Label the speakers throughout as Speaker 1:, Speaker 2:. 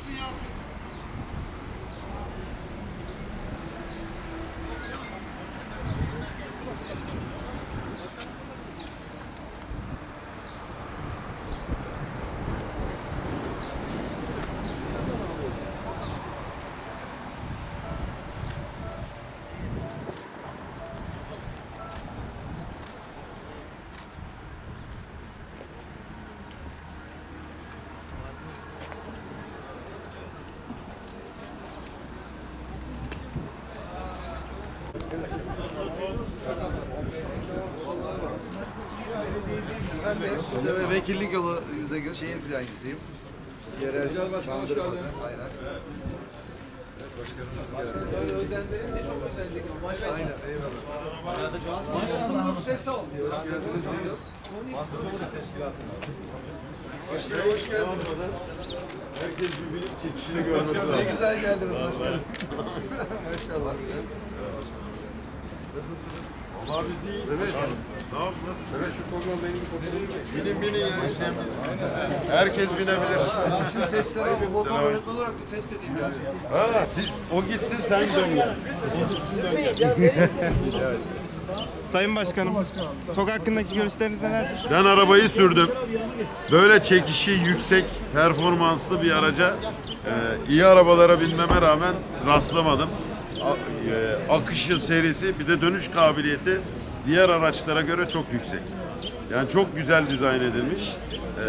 Speaker 1: see y'all soon.
Speaker 2: Ben de ve vekillik yolu bize gö- şehir plancısıyım. Yerel
Speaker 3: Güzel başkan, hoş geldin.
Speaker 2: Aynen. Evet, başkanımız geldi.
Speaker 3: Böyle özendirince çok özenecek ama maşallah.
Speaker 2: Aynen, eyvallah. Başkanım hoş geldiniz.
Speaker 4: Herkes birbirinin çekişini görmesi
Speaker 2: Ne
Speaker 4: lazım.
Speaker 2: güzel geldiniz başkanım. Maşallah. Nasılsınız?
Speaker 4: Ama biz iyiyiz. Evet. Ne yap? Nasıl? Evet şu Togan benim fotoğrafımı çek. Binin binin ya. işte biz. Herkes binebilir.
Speaker 2: Sizin sesler ama
Speaker 3: Motor öğretmen olarak da test edeyim ya.
Speaker 4: Ha, siz o gitsin sen dön gel. O gitsin dön gel.
Speaker 5: Sayın Başkanım, TOG hakkındaki görüşleriniz nelerdir?
Speaker 4: Ben arabayı sürdüm. Böyle çekişi yüksek, performanslı bir araca e, iyi arabalara binmeme rağmen rastlamadım. E, akışı serisi bir de dönüş kabiliyeti diğer araçlara göre çok yüksek. Yani çok güzel dizayn edilmiş. E,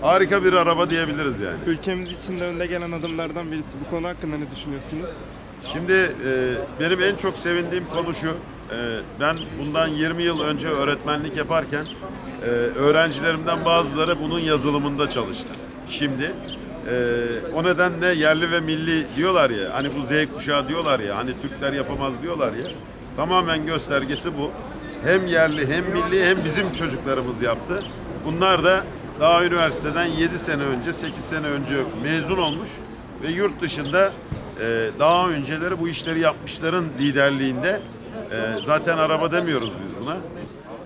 Speaker 4: harika bir araba diyebiliriz yani.
Speaker 5: Ülkemiz için de önde gelen adımlardan birisi. Bu konu hakkında ne düşünüyorsunuz?
Speaker 4: Şimdi e, benim en çok sevindiğim konu şu. E, ben bundan 20 yıl önce öğretmenlik yaparken e, öğrencilerimden bazıları bunun yazılımında çalıştı. Şimdi e, o nedenle yerli ve milli diyorlar ya, hani bu Z kuşağı diyorlar ya, hani Türkler yapamaz diyorlar ya. Tamamen göstergesi bu. Hem yerli hem milli hem bizim çocuklarımız yaptı. Bunlar da daha üniversiteden 7 sene önce, 8 sene önce mezun olmuş ve yurt dışında ee, daha önceleri bu işleri yapmışların liderliğinde e, zaten araba demiyoruz biz buna.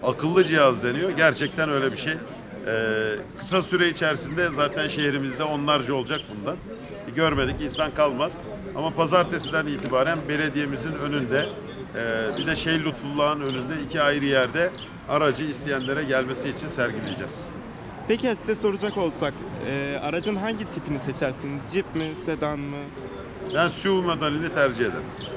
Speaker 4: Akıllı cihaz deniyor. Gerçekten öyle bir şey. Ee, kısa süre içerisinde zaten şehrimizde onlarca olacak bundan. E, görmedik insan kalmaz. Ama pazartesiden itibaren belediyemizin önünde e, bir de şey Lütfullah'ın önünde iki ayrı yerde aracı isteyenlere gelmesi için sergileyeceğiz.
Speaker 5: Peki ya size soracak olsak, e, aracın hangi tipini seçersiniz? Jeep mi, sedan mı?
Speaker 4: Ben SUV modelini tercih ederim.